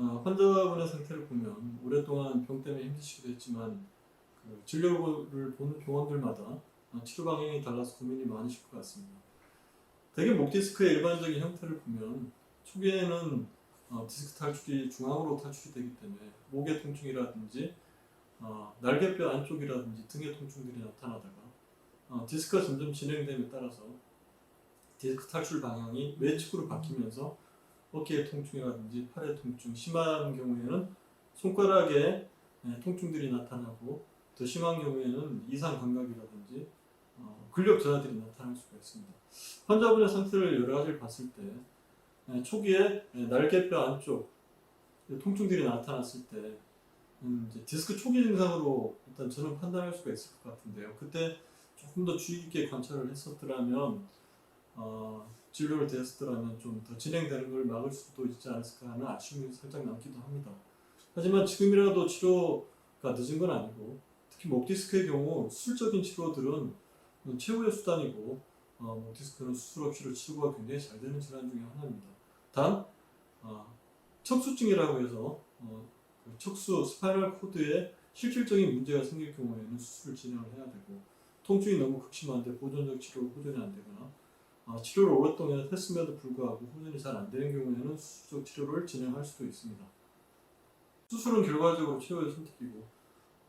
어, 환자분의 상태를 보면 오랫동안 병 때문에 힘드시기도 했지만 그 진료를 보는 병원들마다 어, 치료 방향이 달라서 고민이 많으실 것 같습니다. 대개 목 디스크의 일반적인 형태를 보면 초기에는 어, 디스크 탈출이 중앙으로 탈출이 되기 때문에 목의 통증이라든지 어, 날개뼈 안쪽이라든지 등의 통증들이 나타나다가 어, 디스크가 점점 진행됨에 따라서 디스크 탈출 방향이 외측으로 바뀌면서 어깨의 통증이라든지 팔의 통증, 심한 경우에는 손가락에 예, 통증들이 나타나고 더 심한 경우에는 이상 감각이라든지 어, 근력 저하들이 나타날 수가 있습니다. 환자분의 상태를 여러 가지를 봤을 때 예, 초기에 예, 날개뼈 안쪽 통증들이 나타났을 때 음, 디스크 초기 증상으로 일단 저는 판단할 수가 있을 것 같은데요. 그때 조금 더 주의 깊게 관찰을 했었더라면 어, 진료를 되었더라면 좀 더 진행되는 걸 막을 수도 있지 않았을까 하는 아쉬움이 살짝 남기도 합니다. 하지만 지금이라도 치료가 늦은 건 아니고 특히 목 디스크의 경우 수술적인 치료들은 최후의 수단이고 어, 목 디스크는 수술 없이로 치료가 굉장히 잘 되는 질환 중에 하나입니다. 단 어, 척수증이라고 해서 어, 그 척수 스파이럴 코드에 실질적인 문제가 생길 경우에는 수술을 진행을 해야 되고 통증이 너무 극심한데 보존적 치료가 호전이 안 되거나 어, 치료를 오랫동안 했음에도 불구하고 호전이 잘 안 되는 경우에는 수술적 치료를 진행할 수도 있습니다. 수술은 결과적으로 치료의 선택이고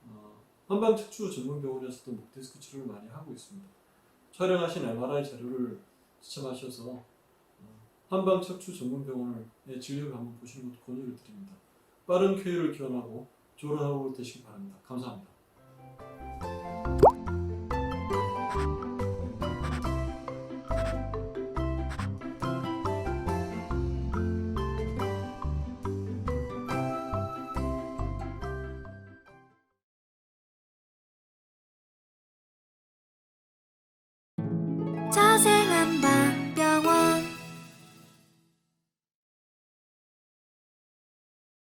어, 한방 척추 전문 병원에서도 목 디스크 치료를 많이 하고 있습니다. 촬영하신 MRI 자료를 시청하셔서 어, 한방 척추 전문 병원의 진료를 한번 보시는 것도 권유를 드립니다. 빠른 쾌유를 기원하고 좋은 하루 되시기 바랍니다. 감사합니다. 자세